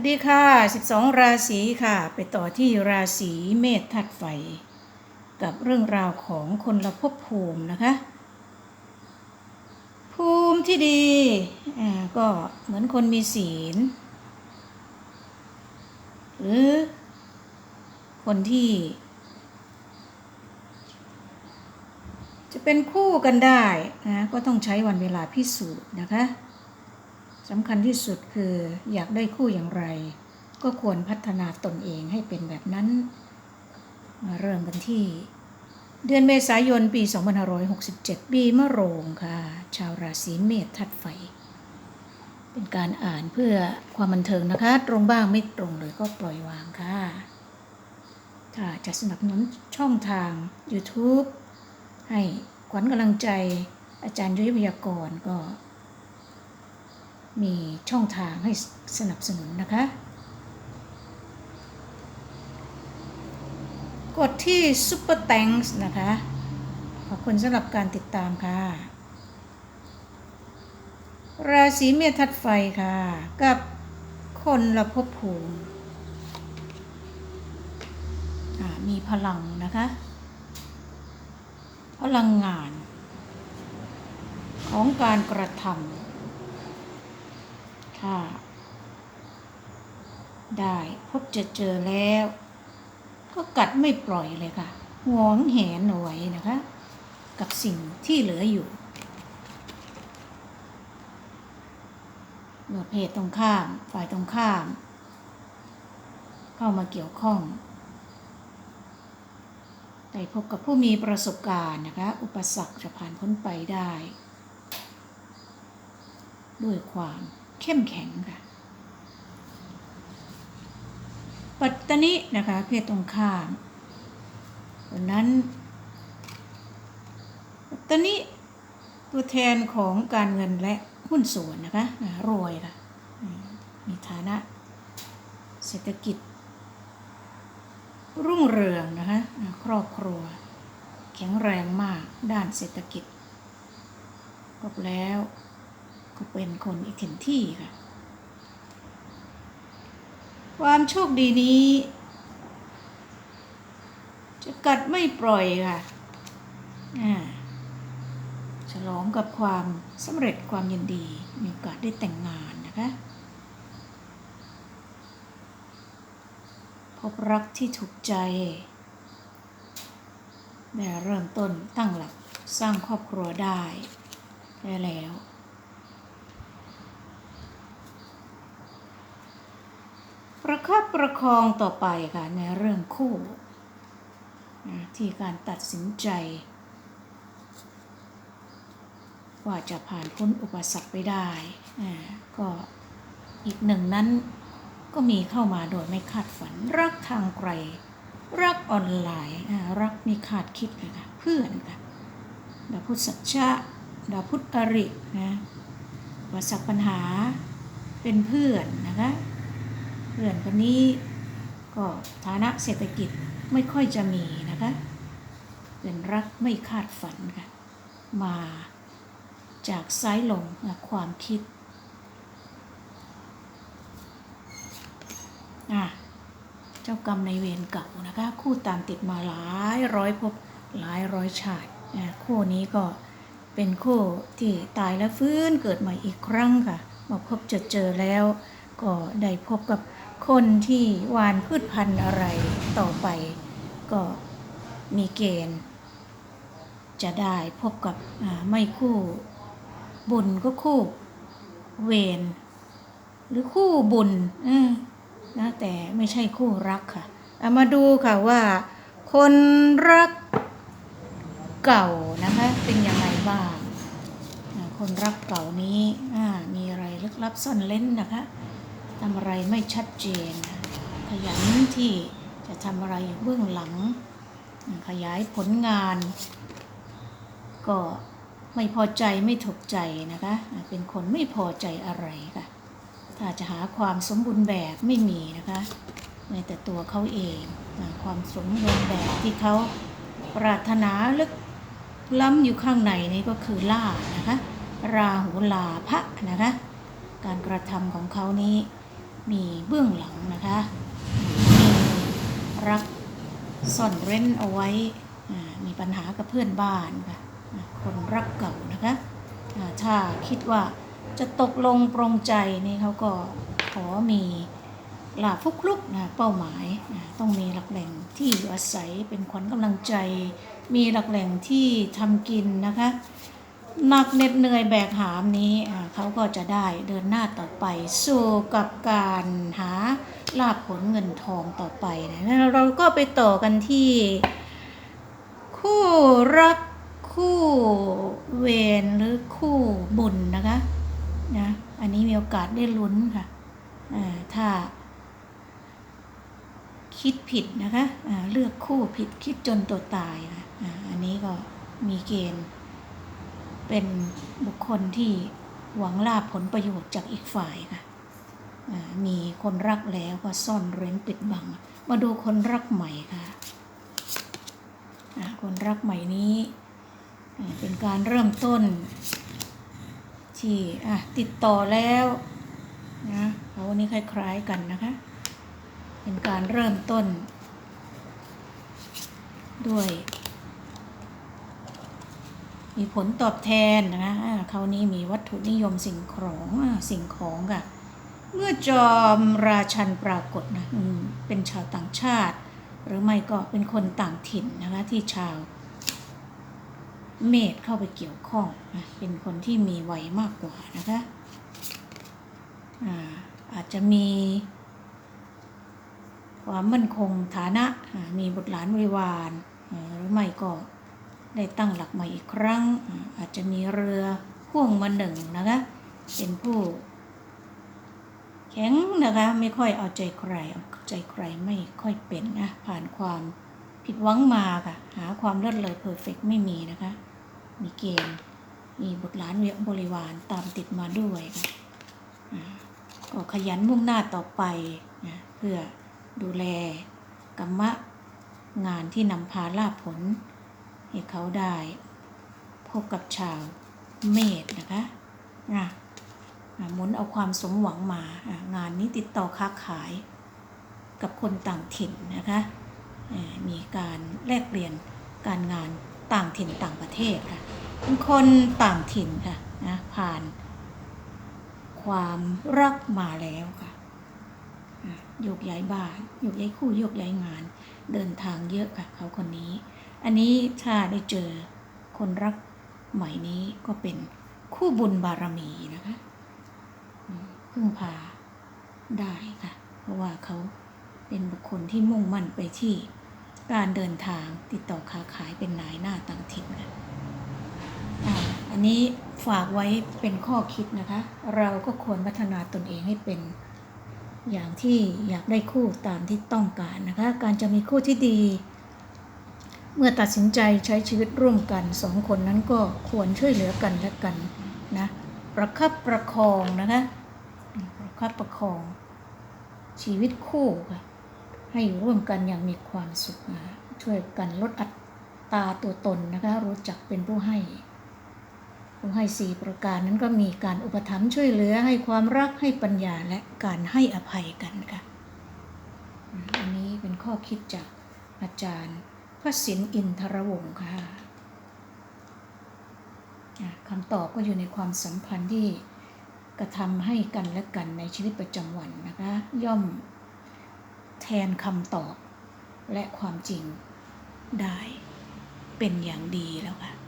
วัสดีค่ะ 12 ราศีค่ะ ไปต่อที่ราศีเมษธาตุไฟ กับเรื่องราวของคนละภพภูมินะคะ ภูมิที่ดีอ่าก็เหมือนคนมีศีล หรือคนที่ จะเป็นคู่กันได้นะก็ต้องใช้วันเวลาพิสูจน์นะคะ สำคัญที่สุดคืออยากได้คู่อย่างไร ก็ควรพัฒนาตนเองให้เป็นแบบนั้น มาเริ่มกันที่ เดือนเมษายนปี 2567 ปีมะโรงค่ะ ชาวราศีเมษทัดไฟ เป็นการอ่านเพื่อความบันเทิงนะคะ ตรงบ้างไม่ตรงเลยก็ปล่อยวางค่ะ ถ้าจะสนับสนุนช่องทาง YouTube ให้ขวัญกำลังใจอาจารย์ยุทธพยากรก็ มีช่องทางให้สนับสนุนนะคะ กดที่ Super Thanks นะคะ ขอบคุณสำหรับการติดตามค่ะ ราศีเมษทัดไฟค่ะ กับคนละภพภูมิมีพลังนะคะ พลังงานของการกระทำ ถ้า ได้พบจะเจอแล้ว ก็กัดไม่ปล่อยเลยค่ะหวงแหนเอาไว้นะคะ กับสิ่งที่เหลืออยู่เมื่อเพศตรงข้าม ฝ่ายตรงข้าม เข้ามาเกี่ยวข้องได้พบกับผู้มีประสบการณ์นะคะ อุปสรรคจะผ่านพ้นไปได้ ด้วยความ เข้มแข็งค่ะ ปัตตนินะคะเพศตรงข้ามวันนั้น ปัตตนิตัวแทนของการเงินและหุ้นส่วนนะคะรวยค่ะ มีฐานะ เศรษฐกิจ รุ่งเรืองนะคะ ครอบครัว แข็งแรงมากด้านเศรษฐกิจครบแล้ว ก็เป็นคนอีกเข็นที่ค่ะ ความโชคดีนี้ จะกัดไม่ปล่อยค่ะอ่าฉลองกับความสำเร็จความยินดี มีโอกาสได้แต่งงานนะคะ พบรักที่ถูกใจได้เริ่มต้นตั้งหลักสร้างครอบครัวได้ได้แล้ว ประคับประคองต่อไปค่ะในเรื่องคู่นะที่การตัดสินใจ ว่าจะผ่านพ้นอุปสรรคไปได้ก็อีกหนึ่งนั้นก็มีเข้ามาโดยไม่คาดฝัน รักทางไกล รักออนไลน์รักมีคาดคิดเลยค่ะเพื่อนค่ะดาวพุทธสัจจะดาวพุทธอรินะอุปสรรคปัญหาเป็นเพื่อนนะคะ เพื่อนคนนี้ก็ฐานะเศรษฐกิจไม่ค่อยจะมีนะคะเป็นรักไม่คาดฝันค่ะมาจากสายลมและความคิดอะเจ้ากรรมในเวรเก่านะคะ คู่ตามติดมาหลายร้อยภพหลายร้อยชาติคู่นี้ก็เป็นคู่ที่ตายแล้วฟื้นเกิดใหม่อีกครั้งค่ะมาพบเจอเจอแล้ว ก็ได้พบกับ คนที่หวานพืชพันธุ์อะไรต่อไป ก็มีเกณฑ์ จะได้พบกับไม่คู่ บุญก็คู่เวรหรือคู่บุญนะแต่ไม่ใช่คู่รักค่ะเอามาดูค่ะว่าคนรักเก่านะคะเป็นยังไงบ้างคนรักเก่านี้มีอะไรลึกลับซ่อนเล้นนะคะ ทำอะไรไม่ชัดเจน ขยันที่จะทำอะไรเบื้องหลัง ขยายผลงาน ก็ไม่พอใจไม่ถูกใจนะคะ เป็นคนไม่พอใจอะไรค่ะ ถ้าจะหาความสมบูรณ์แบบไม่มีนะคะในแต่ตัวเขาเองความสมบูรณ์แบบที่เขาปรารถนาลึกล้ำอยู่ข้างในนี่ก็คือล่านะคะ ราหูลาพะนะคะ การกระทำของเขานี้ มีเบื้องหลังนะคะมีรักซ่อนเร้นเอาไว้มีปัญหากับเพื่อนบ้านค่ะคนรักเก่านะคะถ้าคิดว่าจะตกลงปรงใจนี่เขาก็ขอมีลาฟุกลุกนะเป้าหมายนะต้องมีหลักแหล่งที่อยู่อาศัยเป็นขวัญกำลังใจ มีหลักแหล่งที่ทำกินนะคะ หนักเหน็ดเหนื่อยแบกหามนี้เขาก็จะได้เดินหน้าต่อไป สู่กับการหาลาภผลเงินทองต่อไปนะแล้วเราก็ไปต่อกันที่ คู่รักคู่เวรหรือคู่บุญนะคะนะอันนี้มีโอกาสได้ลุ้นค่ะถ้า คิดผิดนะคะอ่าเลือกคู่ผิดคิดจนตัวตายออันนี้ก็มีเกณฑ์ เป็นบุคคลที่หวังลาภผลประโยชน์จากอีกฝ่ายค่ะมีคนรักแล้วก็ซ่อนเร้นปิดบัง มาดูคนรักใหม่ค่ะคนรักใหม่นี้เป็นการเริ่มต้น ที่ติดต่อแล้วนะเขาวันนี้คล้าย ๆกันนะคะ เป็นการเริ่มต้น ด้วย มีผลตอบแทนนะคะคราวนี้มีวัตถุนิยมสิ่งของสิ่งของค่ะ เมื่อจอมราชันปรากฏนะเป็นชาวต่างชาติ หรือไม่ก็เป็นคนต่างถิ่นนะคะที่ชาวเมษเข้าไปเกี่ยวข้องนะเป็นคนที่มีวัยมากกว่านะคะอาอาจจะมี ความมั่นคงฐานะามีบุตรหลานบริวารหรือไม่ก็ ได้ตั้งหลักใหม่อีกครั้ง อาจจะมีเรือพ่วงมาหนึ่งนะคะ เป็นผู้ แข็งนะคะไม่ค่อยเอาใจใครเอาใจใครไม่ค่อยเป็นนะผ่านความผิดหวังมาค่ะ หาความเลิศเลอเพอร์เฟกไม่มีนะคะ มีเกณฑ์มีบุตรหลานเวรบริวารตามติดมาด้วยค่ะก็ขยันมุ่งหน้าต่อไปนะเพื่อดูแลกรรมะงานที่นำพาลาภผล ให้เขาได้ พบกับชาวเมษนะคะนะหมุนเอาความสมหวังมา งานนี้ติดต่อค้าขายกับคนต่างถิ่นนะคะมีการแลกเปลี่ยนการงานต่างถิ่นต่างประเทศค่ะเป็นคนต่างถิ่นค่ะนะผ่าน ความรักมาแล้วค่ะโยกย้ายบ้านโยกย้ายคู่โยกย้ายงาน เดินทางเยอะค่ะเขาคนนี้ อันนี้ถ้าได้เจอคนรักใหม่นี้ก็เป็นคู่บุญบารมีนะคะพึ่งพาได้ค่ะ เพราะว่าเขาเป็นบุคคลที่มุ่งมั่นไปที่การเดินทางติดต่อค้าขายเป็นนายหน้าต่างถิ่นค่ะอันนี้ฝากไว้เป็นข้อคิดนะคะ เราก็ควรพัฒนาตนเองให้เป็นอย่างที่อยากได้คู่ตามที่ต้องการนะคะ การจะมีคู่ที่ดี เมื่อตัดสินใจใช้ชีวิตร่วมกันสองคนนั้นก็ควรช่วยเหลือกันและกันนะประคับประคองนะคะประคับประคอง ชีวิตคู่ค่ะให้อยู่ร่วมกันอย่างมีความสุขนะช่วยกันลดอัตราตัวตนนะคะรู้จักเป็นผู้ให้ผู้ให้สี่ประการนั้นก็มีการอุปถัมภ์ช่วยเหลือให้ความรักให้ปัญญาและการให้อภัยกันค่ะอันนี้เป็นข้อคิดจากอาจารย์ พระสินอินทรวงศ์ค่ะอะคำตอบก็อยู่ในความสัมพันธ์ที่กระทำให้กันและกันในชีวิตประจำวันนะคะ ย่อมแทนคำตอบและความจริงได้เป็นอย่างดีแล้วค่ะ